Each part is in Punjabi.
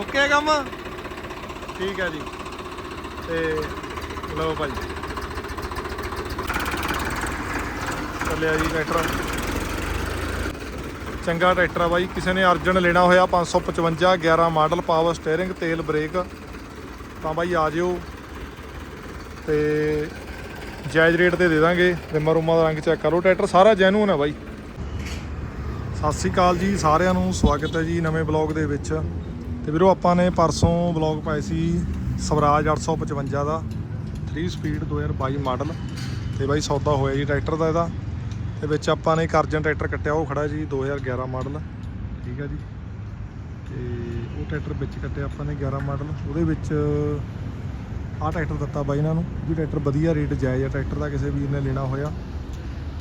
ਓਕੇ ਕੰਮ? ਠੀਕ ਹੈ ਜੀ। ਤੇ ਲਓ ਭਾਈ। ਚੱਲਿਆ ਜੀ ਟਰੈਕਟਰ। ਚੰਗਾ ਟਰੈਕਟਰ ਆ ਬਾਈ। ਕਿਸੇ ਨੇ ਅਰਜਨ ਲੈਣਾ ਹੋਇਆ 555 11 ਮਾਡਲ, ਪਾਵਰ ਸਟੀਅਰਿੰਗ, ਤੇਲ ਬ੍ਰੇਕ। ਤਾਂ ਬਾਈ ਆ ਜਿਓ। ਤੇ ਜਾਇਜ਼ ਰੇਟ ਤੇ ਦੇ ਦਾਂਗੇ। ਰਿਮਾ ਰੂਮਾ ਦਾ ਰੰਗ ਚੈੱਕ ਕਰੋ ਟਰੈਕਟਰ ਸਾਰਾ ਜੈਨੂਨ ਹੈ ਬਾਈ। ਸਤਿ ਸ੍ਰੀ ਅਕਾਲ ਜੀ ਸਾਰਿਆਂ ਨੂੰ। ਸਵਾਗਤ ਹੈ ਜੀ ਨਵੇਂ ਬਲੌਗ ਦੇ ਵਿੱਚ। ਤੇ ਵੀਰੋ ਆਪਾਂ ਨੇ ਪਰਸੋਂ ਬਲੌਗ ਪਾਏ ਸੀ ਸਵਰਾਜ 855 ਦਾ 3 ਸਪੀਡ 2022 ਮਾਡਲ ਤੇ ਬਾਈ ਸੌਦਾ ਹੋਇਆ ਜੀ ਟਰੈਕਟਰ ਦਾ ਇਹਦਾ। ਤੇ ਵਿੱਚ ਆਪਾਂ ਨੇ ਕਰਜ਼ਨ ਟਰੈਕਟਰ ਕੱਟਿਆ, ਉਹ ਖੜਾ ਜੀ 2011 ਮਾਡਲ ਠੀਕ ਆ ਜੀ। ਤੇ ਉਹ ਟਰੈਕਟਰ ਵਿੱਚ ਕੱਟਿਆ ਆਪਾਂ ਨੇ 11 ਮਾਡਲ ਉਹਦੇ ਵਿੱਚ ਆਹ ਟਰੈਕਟਰ ਦਿੱਤਾ ਬਾਈ ਇਹਨਾਂ ਨੂੰ, ਵੀ ਟਰੈਕਟਰ ਵਧੀਆ ਰੇਟ ਜਾਇਜ਼ ਆ, ਟਰੈਕਟਰ ਦਾ ਕਿਸੇ ਵੀਰ ਨੇ ਲੈਣਾ ਹੋਇਆ।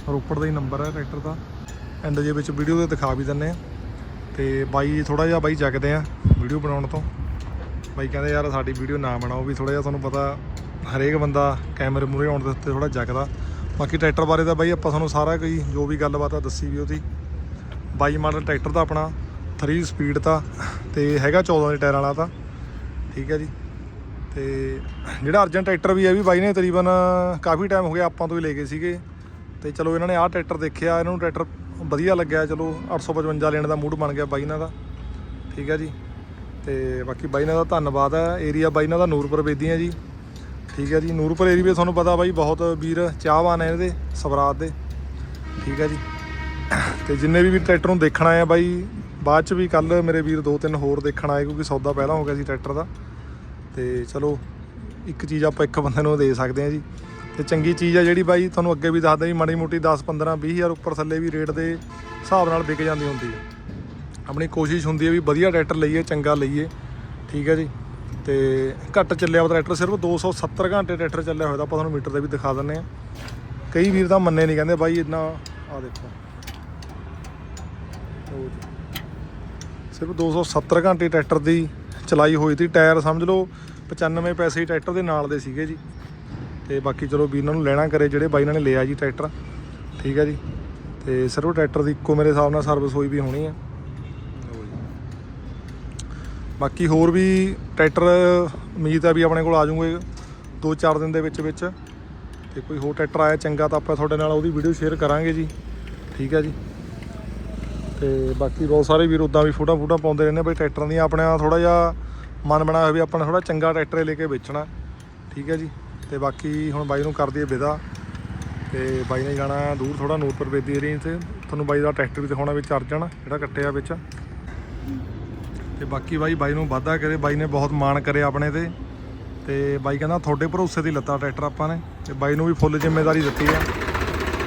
ਰੋਪੜ ਦਾ ਹੀ ਨੰਬਰ ਹੈ ਟਰੈਕਟਰ ਦਾ। ਐਂਡ ਜੇ ਵਿੱਚ ਵੀਡੀਓ ਦੇ ਦਿਖਾ ਵੀ ਦਿੰਨੇ ਆ। ਤੇ ਬਾਈ ਥੋੜਾ ਜਿਹਾ ਬਾਈ ਜਗਦੇ ਆ ਵੀਡੀਓ ਬਣਾਉਣ ਤੋਂ। ਬਾਈ ਕਹਿੰਦੇ ਯਾਰ ਸਾਡੀ ਵੀਡੀਓ ਨਾ ਬਣਾਓ, ਵੀ ਥੋੜਾ ਜਿਹਾ ਤੁਹਾਨੂੰ ਪਤਾ ਹਰੇਕ ਬੰਦਾ ਕੈਮਰੇ ਮੂਹਰੇ ਆਉਣ ਦੇ ਉੱਤੇ ਥੋੜਾ ਜਗਦਾ। ਬਾਕੀ ਟਰੈਕਟਰ ਬਾਰੇ ਤਾਂ ਬਾਈ ਆਪਾਂ ਤੁਹਾਨੂੰ ਸਾਰਾ ਕੋਈ ਜੋ ਵੀ ਗੱਲਬਾਤ ਆ ਦੱਸੀ ਵੀ ਉਹਦੀ। ਬਾਈ ਮਾਡਲ ਟਰੈਕਟਰ ਦਾ ਆਪਣਾ 3 ਸਪੀਡ ਦਾ ਤੇ ਹੈਗਾ 14 ਦੇ ਟਾਇਰ ਵਾਲਾ ਤਾਂ। ਠੀਕ ਹੈ ਜੀ। ਤੇ ਜਿਹੜਾ ਅਰਜਨ ਟਰੈਕਟਰ ਵੀ ਹੈ ਵੀ ਬਾਈ ਨੇ ਤਕਰੀਬਨ ਕਾਫੀ ਟਾਈਮ ਹੋ ਗਿਆ ਆਪਾਂ ਤੋਂ ਹੀ ਲੈ ਗਏ ਸੀਗੇ। ਤੇ ਚਲੋ ਇਹਨਾਂ ਨੇ ਆਹ ਟਰੈਕਟਰ ਦੇਖਿਆ, ਇਹਨਾਂ ਨੂੰ ਟਰੈਕਟਰ ਵਧੀਆ ਲੱਗਿਆ, ਚਲੋ 855 ਲੈਣ ਦਾ ਮੂਡ ਬਣ ਗਿਆ ਬਾਈ ਇਹਨਾਂ ਦਾ। ਠੀਕ ਹੈ ਜੀ। ਤੇ ਬਾਕੀ ਬਾਈ ਇਹਨਾਂ ਦਾ ਧੰਨਵਾਦ ਹੈ। ਏਰੀਆ ਬਾਈ ਇਹਨਾਂ ਦਾ ਨੂਰਪੁਰ ਬੇਦੀ ਬੇਦੀਆਂ ਜੀ। ਠੀਕ ਹੈ ਜੀ। ਨੂਰਪੁਰ ਏਰੀਆ ਵੀ ਤੁਹਾਨੂੰ ਪਤਾ ਬਾਈ, ਬਹੁਤ ਵੀਰ ਚਾਹਵਾਨ ਹੈ ਇਹਦੇ, ਸਵਰਾਜ ਦੇ। ਠੀਕ ਹੈ ਜੀ। ਤੇ ਜਿੰਨੇ ਵੀ ਵੀਰ ਟਰੈਕਟਰ ਨੂੰ ਦੇਖਣ ਆਏ ਆ ਬਾਈ, ਬਾਅਦ ਚ ਵੀ ਕੱਲ ਮੇਰੇ ਵੀਰ ਦੋ ਤਿੰਨ ਹੋਰ ਦੇਖਣ ਆਏ, ਕਿਉਂਕਿ ਸੌਦਾ ਪਹਿਲਾਂ ਹੋ ਗਿਆ ਸੀ ਟਰੈਕਟਰ ਦਾ। ਤੇ ਚਲੋ, ਇੱਕ ਚੀਜ਼ ਆਪਾਂ ਇੱਕ ਬੰਦੇ ਨੂੰ ਦੇ ਸਕਦੇ ਹਾਂ ਜੀ। ਤੇ ਚੰਗੀ ਚੀਜ਼ ਆ ਜਿਹੜੀ ਬਾਈ, ਤੁਹਾਨੂੰ ਅੱਗੇ ਵੀ ਦੱਸਦਾ ਵੀ ਮਾੜੀ ਮੋਟੀ 10 15 20 ਹਜ਼ਾਰ ਉੱਪਰ ਥੱਲੇ ਵੀ ਰੇਟ ਦੇ ਹਿਸਾਬ ਨਾਲ ਵਿਕ ਜਾਂਦੀ ਹੁੰਦੀ ਹੈ ਆਪਣੀ ਕੋਸ਼ਿਸ਼ ਹੁੰਦੀ ਹੈ ਵੀ ਵਧੀਆ ਟਰੈਕਟਰ ਲਈਏ, ਚੰਗਾ ਲਈਏ, ਠੀਕ ਹੈ ਜੀ। ਤੇ ਘੱਟ ਚੱਲਿਆ ਵਾ ਟਰੈਕਟਰ ਸਿਰਫ 270 ਘੰਟੇ ਟਰੈਕਟਰ ਚੱਲਿਆ ਹੋਇਆ ਤਾਂ ਆਪਾਂ ਤੁਹਾਨੂੰ ਮੀਟਰ ਤੇ ਵੀ ਦਿਖਾ ਦਿੰਨੇ ਆ। ਕਈ ਵੀਰ ਤਾਂ ਮੰਨੇ ਨਹੀਂ ਕਹਿੰਦੇ ਬਾਈ ਇੰਨਾ ਆ ਦੇਖੋ। ਲਓ ਜੀ। ਸਿਰਫ 270 ਘੰਟੇ ਟਰੈਕਟਰ ਦੀ ਚਲਾਈ ਹੋਈ ਸੀ, ਟਾਇਰ ਸਮਝ ਲਓ 95 ਪੈਸੇ ਟਰੈਕਟਰ ਦੇ ਨਾਲ ਦੇ ਸੀਗੇ ਜੀ। ਤੇ ਬਾਕੀ ਚਲੋ ਵੀ ਇਹਨਾਂ ਨੂੰ ਲੈਣਾ ਕਰੇ ਜਿਹੜੇ ਬਾਈ ਇਹਨਾਂ ਨੇ ਲਿਆ ਜੀ ਟਰੈਕਟਰ। ਠੀਕ ਹੈ ਜੀ। ਤੇ ਸਿਰਫ ਟਰੈਕਟਰ ਦੀ ਇੱਕੋ ਮੇਰੇ ਹਿਸਾਬ ਨਾਲ ਸਰਵਿਸ ਹੋਈ ਵੀ ਹੋਣੀ ਆ। ਬਾਕੀ ਹੋਰ ਵੀ ਟਰੈਕਟਰ ਉਮੀਦ ਆ ਵੀ ਆਪਣੇ ਕੋਲ ਆ ਜਾਊਗੇ 2-4 ਦਿਨ ਦੇ ਵਿੱਚ ਵਿੱਚ। ਤੇ ਕੋਈ ਹੋਰ ਟਰੈਕਟਰ ਆਇਆ ਚੰਗਾ ਤਾਂ ਆਪਾਂ ਤੁਹਾਡੇ ਨਾਲ ਉਹਦੀ ਵੀਡੀਓ ਸ਼ੇਅਰ ਕਰਾਂਗੇ ਜੀ। ਠੀਕ ਹੈ ਜੀ। ਤੇ ਬਾਕੀ ਬਹੁਤ ਸਾਰੇ ਵੀਰ ਉਦਾਂ ਵੀ ਫੋਟੋ ਫੋਟੋ ਪਾਉਂਦੇ ਰਹਿੰਦੇ ਬਈ ਟਰੈਕਟਰਾਂ ਦੀਆਂ ਆਪਣੇ ਥੋੜਾ ਜਿਹਾ ਮਨ ਬਣਾਇਆ ਹੋਇਆ ਵੀ ਆਪਣਾ ਥੋੜਾ ਚੰਗਾ ਟਰੈਕਟਰ ਲੈ ਕੇ ਵੇਚਣਾ। ਠੀਕ ਹੈ ਜੀ। ਤੇ ਬਾਕੀ ਹੁਣ ਬਾਈ ਨੂੰ ਕਰ ਦਈਏ ਵਿਦਾ ਤੇ ਬਾਈ ਨੇ ਜਾਣਾ ਦੂਰ ਥੋੜਾ ਨੂਰਪੁਰ ਬੇਦੀ ਏਰੀਆ ਤੇ ਤੁਹਾਨੂੰ ਬਾਈ ਦਾ ਟਰੈਕਟਰ ਵੀ ਦਿਖਾਉਣਾ ਵਿੱਚ ਅਰਜਨ ਜਿਹੜਾ ਕੱਟਿਆ ਵਿੱਚ। ਤੇ ਬਾਕੀ ਬਾਈ ਬਾਈ ਨੂੰ ਵਾਅਦਾ ਕਰੇ, ਬਾਈ ਨੇ ਬਹੁਤ ਮਾਣ ਕਰਿਆ ਆਪਣੇ ਤੇ। ਤੇ ਬਾਈ ਕਹਿੰਦਾ ਤੁਹਾਡੇ ਭਰੋਸੇ ਦੀ ਲੱਤਾ ਟਰੈਕਟਰ ਆਪਾਂ ਨੇ। ਤੇ ਬਾਈ ਨੂੰ ਵੀ ਫੁੱਲ ਜ਼ਿੰਮੇਵਾਰੀ ਦਿੱਤੀ ਆ।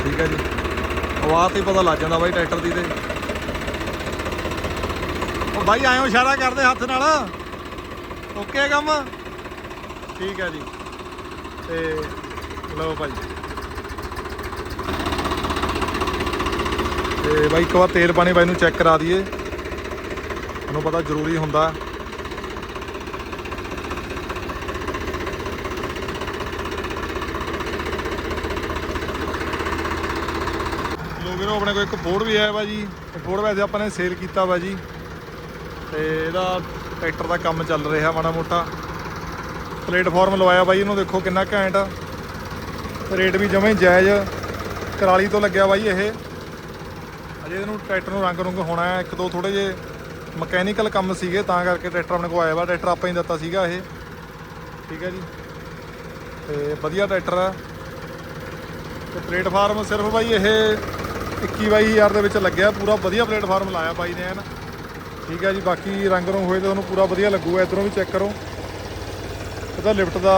ਠੀਕ ਹੈ ਜੀ। ਆਵਾਜ਼ ਤੇ ਪਤਾ ਲੱਗ ਜਾਂਦਾ ਬਾਈ ਟਰੈਕਟਰ ਦੀ ਤੇ। ਉਹ ਬਾਈ ਆਇਓ ਇਸ਼ਾਰਾ ਕਰਦੇ ਹੱਥ ਨਾਲ। ਓਕੇ ਕੰਮ? ਠੀਕ ਹੈ ਜੀ। ਤੇ ਲਓ ਭਾਈ। ਤੇ ਬਾਈ ਇੱਕ ਵਾਰ ਤੇਲ ਪਾਣੀ ਬਾਈ ਨੂੰ ਚੈੱਕ ਕਰਾ ਦਈਏ। ਤੁਹਾਨੂੰ ਪਤਾ ਜ਼ਰੂਰੀ ਹੁੰਦਾ। ਲੋ ਵੀਰੋ, ਆਪਣੇ ਕੋਲ ਇੱਕ ਫੋੜ ਵੀ ਆਇਆ ਵਾ ਜੀ ਇਹ ਵੈਸੇ ਆਪਾਂ ਨੇ ਸੇਲ ਕੀਤਾ ਵਾ ਜੀ ਤੇ ਇਹਦਾ ਟਰੈਕਟਰ ਦਾ ਕੰਮ ਚੱਲ ਰਿਹਾ ਮਾੜਾ ਮੋਟਾ। ਪਲੇਟਫਾਰਮ ਲਵਾਇਆ ਬਾਈ ਇਹਨੂੰ ਦੇਖੋ ਕਿੰਨਾ ਘੈਂਟ ਰੇਟ ਵੀ ਜਮੇ ਜਾਇਜ਼ ਕਰਾਲੀ ਤੋਂ ਲੱਗਿਆ ਬਾਈ ਇਹ। ਅਜੇ ਇਹਨੂੰ ਟਰੈਕਟਰ ਨੂੰ ਰੰਗ ਰੁੰਗ ਹੋਣਾ ਹੈ। ਇੱਕ ਦੋ ਥੋੜੇ ਜੇ ਮਕੈਨੀਕਲ ਕੰਮ ਸੀਗੇ, ਤਾਂ ਕਰਕੇ ਟਰੈਕਟਰ ਆਪਣੇ ਕੋਲ ਆਇਆ ਵਾ। ਟਰੈਕਟਰ ਆਪਾਂ ਹੀ ਦਿੱਤਾ ਸੀਗਾ ਇਹ। ਠੀਕ ਹੈ ਜੀ। ਤੇ ਵਧੀਆ ਟਰੈਕਟਰ ਆ। ਤੇ ਪਲੇਟਫਾਰਮ ਸਿਰਫ ਬਾਈ ਇਹ 21 ਬਾਈ ਹਜ਼ਾਰ ਦੇ ਵਿੱਚ ਲੱਗਿਆ। ਪੂਰਾ ਵਧੀਆ ਪਲੇਟਫਾਰਮ ਲਾਇਆ ਬਾਈ ਨੇ ਐਨ। ਠੀਕ ਹੈ ਜੀ, ਬਾਕੀ ਰੰਗ ਰੰਗ ਹੋਏ ਤਾਂ ਤੁਹਾਨੂੰ ਪੂਰਾ ਵਧੀਆ ਲੱਗੂਗਾ। ਇਧਰੋਂ ਵੀ ਚੈੱਕ ਕਰੋ। ਇਹਦਾ ਲਿਫਟ ਦਾ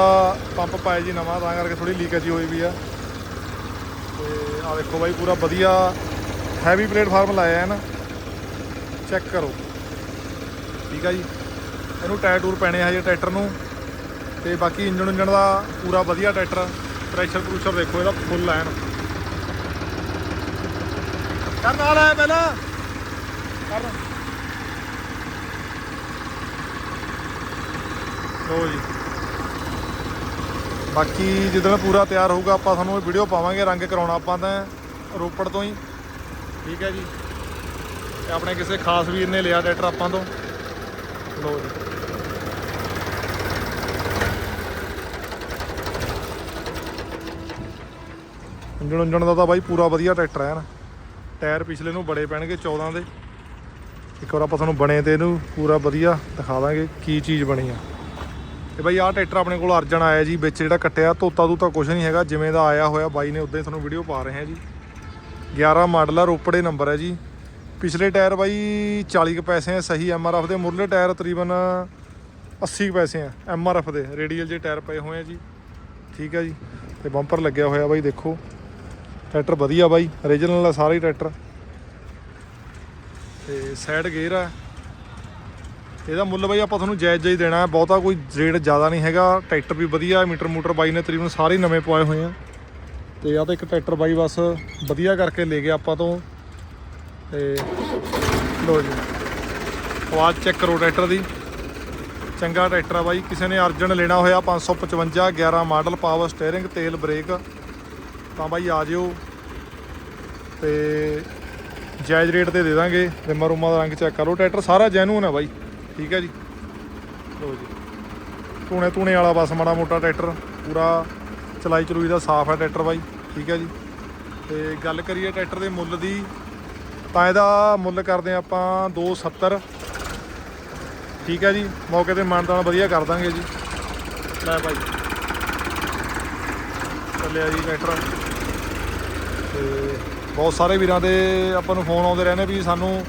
ਪੰਪ ਪਾਇਆ ਜੀ ਨਵਾਂ, ਤਾਂ ਕਰਕੇ ਥੋੜੀ ਲੀਕੇਜ ਜੀ ਹੋਈ ਵੀ ਆ। ਤੇ ਆ ਦੇਖੋ ਬਾਈ, ਪੂਰਾ ਵਧੀਆ ਹੈਵੀ ਪਲੇਟਫਾਰਮ ਲਾਇਆ ਹੈ ਨਾ ਚੈੱਕ ਕਰੋ। ਠੀਕ ਆ ਜੀ। ਇਹਨੂੰ ਟਾਇਰ ਟੂਰ ਪੈਣੇ ਆ ਹਜੇ ਟਰੈਕਟਰ ਨੂੰ। ਤੇ ਬਾਕੀ ਇੰਜਣ ਇੰਜਣ ਦਾ ਪੂਰਾ ਵਧੀਆ ਟਰੈਕਟਰ ਪ੍ਰੈਸ਼ਰ ਪ੍ਰੂਸ਼ਰ ਦੇਖੋ ਇਹਦਾ ਫੁੱਲ ਐਨ ਕਰ ਨਾਲ ਆਇਆ ਪਹਿਲਾਂ। ਕਰ। ਲੋ ਜੀ। ਬਾਕੀ ਜਦੋਂ ਪੂਰਾ ਤਿਆਰ ਹੋਊਗਾ, ਆਪਾਂ ਤੁਹਾਨੂੰ ਇਹ ਵੀਡੀਓ ਪਾਵਾਂਗੇ, ਰੰਗ ਕਰਾਉਣਾ ਆਪਾਂ ਤਾਂ ਰੋਪੜ ਤੋਂ ਹੀ। ਠੀਕ ਹੈ ਜੀ। ਤੇ ਆਪਣੇ ਕਿਸੇ ਖਾਸ ਵੀਰ ਨੇ ਲਿਆ ਟਰੈਕਟਰ ਆਪਾਂ ਤੋਂ। ਲੋ ਜੀ। ਇੰਜਣ ਇੰਜਣ ਦਾ ਤਾਂ ਬਾਈ ਪੂਰਾ ਵਧੀਆ ਟਰੈਕਟਰ ਹੈ ਨਾ ਟਾਇਰ ਪਿਛਲੇ ਨੂੰ ਬੜੇ ਪੈਣਗੇ 14 ਦੇ। ਇੱਕ ਵਾਰ ਆਪਾਂ ਤੁਹਾਨੂੰ ਬਣੇ ਤੇ ਇਹਨੂੰ ਪੂਰਾ ਵਧੀਆ ਦਿਖਾ ਦਾਂਗੇ ਕੀ ਚੀਜ਼ ਬਣੀ ਆ। ਤੇ ਬਾਈ ਆਹ ਟਰੈਕਟਰ ਆਪਣੇ ਕੋਲ ਅਰਜਨ ਆਇਆ ਜੀ, ਵਿੱਚ ਜਿਹੜਾ ਕੱਟਿਆ, ਤੋਤਾ ਤੂਤਾ ਕੁਝ ਨਹੀਂ ਹੈਗਾ, ਜਿਵੇਂ ਦਾ ਆਇਆ ਹੋਇਆ, ਬਾਈ ਨੇ ਉਦਾਂ ਹੀ ਤੁਹਾਨੂੰ ਵੀਡੀਓ ਪਾ ਰਹੇ ਹਾਂ ਜੀ। 11 ਮਾਡਲ ਆ ਰੋਪੜੇ ਨੰਬਰ ਹੈ ਜੀ। ਪਿਛਲੇ ਟਾਇਰ ਬਾਈ 40 ਕੁ ਪੈਸੇ ਆ, ਸਹੀ ਐਮਆਰਐਫ ਦੇ। ਮੁਰਲੇ ਟਾਇਰ ਤਕਰੀਬਨ 80 ਕੁ ਪੈਸੇ ਆ ਐਮਆਰਐਫ ਦੇ। ਰੇਡੀਅਲ ਜੇ ਟਾਇਰ ਪਏ ਹੋਏ ਆ ਜੀ। ਠੀਕ ਹੈ ਜੀ। ਤੇ ਬੰਪਰ ਲੱਗਿਆ ਹੋਇਆ ਬਾਈ, ਦੇਖੋ। ਟਰੈਕਟਰ ਵਧੀਆ ਬਾਈ ਓਰੀਜਨਲ ਆ ਸਾਰੇ ਟਰੈਕਟਰ। ਤੇ ਸਾਈਡ ਗੇਅਰ ਆ। ਇਹਦਾ ਮੁੱਲ ਬਾਈ ਆਪਾਂ ਤੁਹਾਨੂੰ ਜਾਇਜ਼ ਜਾਈ ਦੇਣਾ ਹੈ। ਬਹੁਤਾ ਕੋਈ ਰੇਟ ਜ਼ਿਆਦਾ ਨਹੀਂ ਹੈਗਾ। ਟਰੈਕਟਰ ਵੀ ਵਧੀਆ, ਮੀਟਰ ਮੂਟਰ ਬਾਈ ਨੇ ਤਕਰੀਬਨ ਸਾਰੇ ਨਵੇਂ ਪਵਾਏ ਹੋਏ ਆ। ਤੇ ਆ ਤਾਂ ਇੱਕ ਟਰੈਕਟਰ ਬਾਈ ਬਸ ਵਧੀਆ ਕਰਕੇ ਲੈ ਗਿਆ ਆਪਾਂ ਤੋਂ। ਤੇ ਲੋ ਜੀ। ਆਵਾਜ਼ ਚੈੱਕ ਕਰੋ ਟਰੈਕਟਰ ਦੀ। ਚੰਗਾ ਟਰੈਕਟਰ ਆ ਬਾਈ। ਕਿਸੇ ਨੇ ਅਰਜਨ ਲੈਣਾ ਹੋਇਆ 555 11 ਮਾਡਲ, ਪਾਵਰ ਸਟੀਅਰਿੰਗ, ਤੇਲ ਬ੍ਰੇਕ, ਤਾਂ ਬਾਈ ਆ ਜਿਓ। ਤੇ ਜਾਇਜ਼ ਰੇਟ ਤੇ ਦੇ ਦਾਂਗੇ। ਰਿਮਾ ਰੂਮਾ ਦਾ ਰੰਗ ਚੈੱਕ ਕਰੋ ਟਰੈਕਟਰ ਸਾਰਾ ਜੈਨੂਨ ਹੈ ਬਾਈ। ਠੀਕ ਹੈ ਜੀ। ਲੋ ਜੀ। ਟੂਣੇ ਟੂਣੇ ਵਾਲਾ ਬਸ, ਮਾੜਾ ਮੋਟਾ ਟਰੈਕਟਰ। ਪੂਰਾ ਚਲਾਈ ਚਲੂਈ ਦਾ ਸਾਫ਼ ਹੈ ਟਰੈਕਟਰ ਬਾਈ। ਠੀਕ ਹੈ ਜੀ। ਤੇ ਗੱਲ ਕਰੀਏ ਟਰੈਕਟਰ ਦੇ ਮੁੱਲ ਦੀ, ਤਾਂ ਇਹਦਾ ਮੁੱਲ ਕਰਦੇ ਹਾਂ ਆਪਾਂ 270 ਠੀਕ ਹੈ ਜੀ। ਮੌਕੇ ਤੇ ਮਾਨਤਾਨ ਵਧੀਆ ਕਰ ਦਾਂਗੇ ਜੀ। ਲੈ ਭਾਈ ਚੱਲਿਆ ਜੀ ਟਰੈਕਟਰ। ਤੇ ਬਹੁਤ ਸਾਰੇ ਵੀਰਾਂ ਦੇ ਆਪਾਂ ਨੂੰ ਫੋਨ ਆਉਂਦੇ ਰਹਿੰਦੇ ਵੀ ਸਾਨੂੰ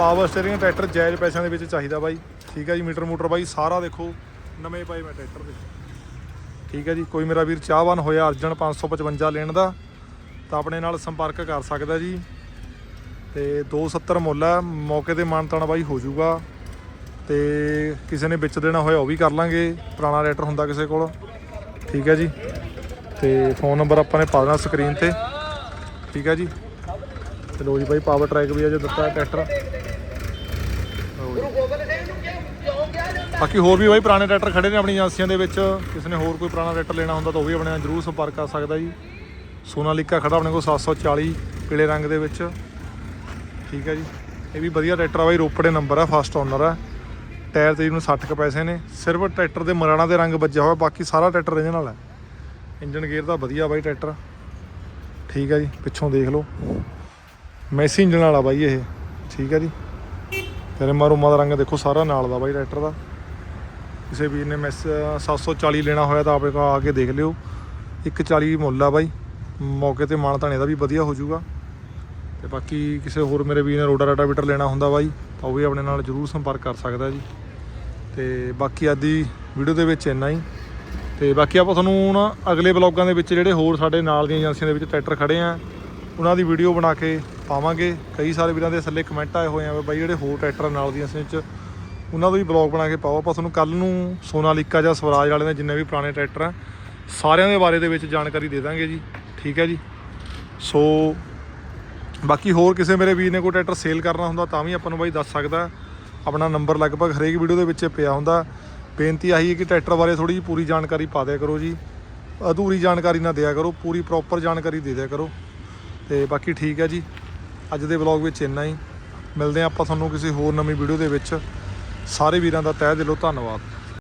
ਪਾਵਰ ਸਟੀਅਰਿੰਗ ਟਰੈਕਟਰ ਜਾਇਜ਼ ਪੈਸਿਆਂ ਦੇ ਵਿੱਚ ਚਾਹੀਦਾ ਬਾਈ। ਠੀਕ ਹੈ ਜੀ, ਮੀਟਰ ਮੂਟਰ ਬਾਈ, ਸਾਰਾ ਦੇਖੋ, ਨਵੇਂ ਪਾਏ ਮੈਂ ਟਰੈਕਟਰ ਦੇ। ਠੀਕ ਹੈ ਜੀ, ਕੋਈ ਮੇਰਾ ਵੀਰ ਚਾਹਵਾਨ ਹੋਇਆ ਅਰਜਨ 555 ਲੈਣ ਦਾ, ਤਾਂ ਆਪਣੇ ਨਾਲ ਸੰਪਰਕ ਕਰ ਸਕਦਾ ਜੀ। ਤੇ 270 ਮੁੱਲ ਹੈ, ਮੌਕੇ ਤੇ ਮਾਨਤਾਨ ਬਾਈ ਹੋ ਜਾਊਗਾ। ਤੇ ਕਿਸੇ ਨੇ ਵਿੱਚ ਦੇਣਾ ਹੋਇਆ ਉਹ ਵੀ ਕਰ ਲਾਂਗੇ, ਪੁਰਾਣਾ ਰੇਟਰ ਹੁੰਦਾ ਕਿਸੇ ਕੋਲ। ਠੀਕ ਹੈ ਜੀ, ਤੇ ਫੋਨ ਨੰਬਰ ਆਪਾਂ ਨੇ ਪਾ ਦੇਣਾ ਸਕਰੀਨ ਤੇ। ਠੀਕ ਹੈ ਜੀ। ਤੇ ਲੋ ਜੀ ਬਾਈ ਪਾਵਰ ਟਰੈਕ ਵੀ ਅਜੇ ਦਿੱਤਾ ਟਰੈਕਟਰ ਬਾਕੀ ਹੋਰ ਵੀ ਬਾਈ ਪੁਰਾਣੇ ਟਰੈਕਟਰ ਖੜੇ ਨੇ ਆਪਣੀ ਏਜੰਸੀਆਂ ਦੇ ਵਿੱਚ। ਕਿਸੇ ਨੇ ਹੋਰ ਕੋਈ ਪੁਰਾਣਾ ਟਰੈਕਟਰ ਲੈਣਾ ਹੁੰਦਾ ਤਾਂ ਉਹ ਵੀ ਆਪਣੇ ਨਾਲ ਜਰੂਰ ਸੰਪਰਕ ਕਰ ਸਕਦਾ ਜੀ। ਸੋਨਾਲੀਕਾ ਖੜਾ ਆਪਣੇ ਕੋਲ 740 ਪੀਲੇ ਰੰਗ ਦੇ ਵਿੱਚ। ਠੀਕ ਹੈ ਜੀ। ਇਹ ਵੀ ਵਧੀਆ ਟਰੈਕਟਰ ਆ ਬਾਈ, ਰੋਪੜੇ ਨੰਬਰ ਆ ਫਸਟ ਓਨਰ ਆ। ਟਾਇਰ ਤੇ ਇਹਨੂੰ 60 ਕ ਪੈਸੇ ਨੇ। ਸਿਰਫ ਟਰੈਕਟਰ ਦੇ ਮਰਾਣਾ ਦੇ ਰੰਗ ਵੱਜਿਆ ਹੋਇਆ, ਬਾਕੀ ਸਾਰਾ ਟਰੈਕਟਰ ਰੀਜਨਲ ਹੈ। ਇੰਜਨ ਗੇਅਰ ਦਾ ਵਧੀਆ ਬਾਈ ਟਰੈਕਟਰ। ਠੀਕ ਹੈ ਜੀ, ਪਿੱਛੋਂ ਦੇਖ ਲਓ। ਮੈਸੀ ਇੰਜਣ ਵਾਲਾ ਬਾਈ ਇਹ। ਠੀਕ ਹੈ ਜੀ। ਤੇਰੇ ਮਾਰੂਮਾ ਦਾ ਰੰਗ ਦੇਖੋ ਸਾਰਾ ਨਾਲ ਦਾ ਬਾਈ ਟਰੈਕਟਰ ਦਾ। ਕਿਸੇ ਵੀਰ ਨੇ ਮੈਸ 740 ਲੈਣਾ ਹੋਇਆ ਤਾਂ ਆਪੇ ਆ ਕੇ ਦੇਖ ਲਿਓ। 140 ਮੁੱਲ ਆ ਬਾਈ। ਮੌਕੇ ਤੇ ਮਾਣ ਧਾਣੇ ਦਾ ਵੀ ਵਧੀਆ ਹੋ ਜਾਊਗਾ। ਤੇ ਬਾਕੀ ਕਿਸੇ ਹੋਰ ਮੇਰੇ ਵੀਰ ਨੇ ਰੋਡਾ ਰਾਟਾਵੀਟਰ ਲੈਣਾ ਹੁੰਦਾ ਬਾਈ, ਤਾਂ ਉਹ ਵੀ ਆਪਣੇ ਨਾਲ ਜਰੂਰ ਸੰਪਰਕ ਕਰ ਸਕਦਾ ਜੀ। ਤੇ ਬਾਕੀ ਅੱਜ ਵੀਡੀਓ ਦੇ ਵਿੱਚ ਇੰਨਾ ਹੀ। ਤੇ ਬਾਕੀ ਆਪਾਂ ਤੁਹਾਨੂੰ ਨਾ ਅਗਲੇ ਬਲੌਗਾਂ ਦੇ ਵਿੱਚ ਜਿਹੜੇ ਹੋਰ ਸਾਡੇ ਨਾਲ ਦੀਆਂ ਏਜੰਸੀਆਂ ਦੇ ਵਿੱਚ ਟਰੈਕਟਰ ਖੜੇ ਆ, ਉਹਨਾਂ ਦੀ ਵੀਡੀਓ ਬਣਾ ਕੇ ਪਾਵਾਂਗੇ। ਕਈ ਸਾਰੇ ਵੀਰਾਂ ਦੇ ਥੱਲੇ ਕਮੈਂਟ ਆਏ ਹੋਏ ਆ ਬਾਈ ਜਿਹੜੇ ਹੋਰ ਟਰੈਕਟਰ ਨਾਲ ਦੀਆਂ ਏਜੰਸੀਆਂ 'ਚ ਉਹਨਾਂ ਤੋਂ ਵੀ ਬਲੌਗ ਬਣਾ ਕੇ ਪਾਓ। ਆਪਾਂ ਤੁਹਾਨੂੰ ਕੱਲ ਨੂੰ ਸੋਨਾਲੀਕਾ ਜਾਂ ਸਵਰਾਜ ਵਾਲੇ ਦੇ ਜਿੰਨੇ ਵੀ ਪੁਰਾਣੇ ਟਰੈਕਟਰ ਆ, ਸਾਰਿਆਂ ਦੇ ਬਾਰੇ ਦੇ ਵਿੱਚ ਜਾਣਕਾਰੀ ਦੇ ਦਾਂਗੇ ਜੀ। ਠੀਕ ਹੈ ਜੀ? ਸੋ ਬਾਕੀ ਹੋਰ ਕਿਸੇ ਮੇਰੇ ਵੀਰ ਨੇ ਕੋਈ ਟਰੈਕਟਰ ਸੇਲ ਕਰਨਾ ਹੁੰਦਾ ਤਾਂ ਵੀ ਆਪਾਂ ਨੂੰ ਬਾਈ ਦੱਸ ਸਕਦਾ। ਆਪਣਾ ਨੰਬਰ ਲਗਭਗ ਹਰੇਕ ਵੀਡੀਓ ਦੇ ਵਿੱਚ ਪਿਆ ਹੁੰਦਾ। ਬੇਨਤੀ ਆਹੀ ਹੈ ਕਿ ਟਰੈਕਟਰ ਬਾਰੇ ਥੋੜੀ ਜਿਹੀ ਪੂਰੀ ਜਾਣਕਾਰੀ ਪਾ ਦਿਆ ਕਰੋ ਜੀ। ਅਧੂਰੀ ਜਾਣਕਾਰੀ ਨਾ ਦਿਆ ਕਰੋ, ਪੂਰੀ ਪ੍ਰੋਪਰ ਜਾਣਕਾਰੀ ਦੇ ਦਿਆ ਕਰੋ। ਤੇ ਬਾਕੀ ਠੀਕ ਹੈ ਜੀ। ਅੱਜ ਦੇ ਵਲੌਗ ਵਿੱਚ ਇੰਨਾ ਹੀ। ਮਿਲਦੇ ਹਾਂ ਆਪਾਂ ਤੁਹਾਨੂੰ ਕਿਸੇ ਹੋਰ ਨਵੀਂ ਵੀਡੀਓ ਦੇ ਵਿੱਚ। ਸਾਰੇ ਵੀਰਾਂ ਦਾ ਤਹਿ ਦਿਲੋਂ ਧੰਨਵਾਦ।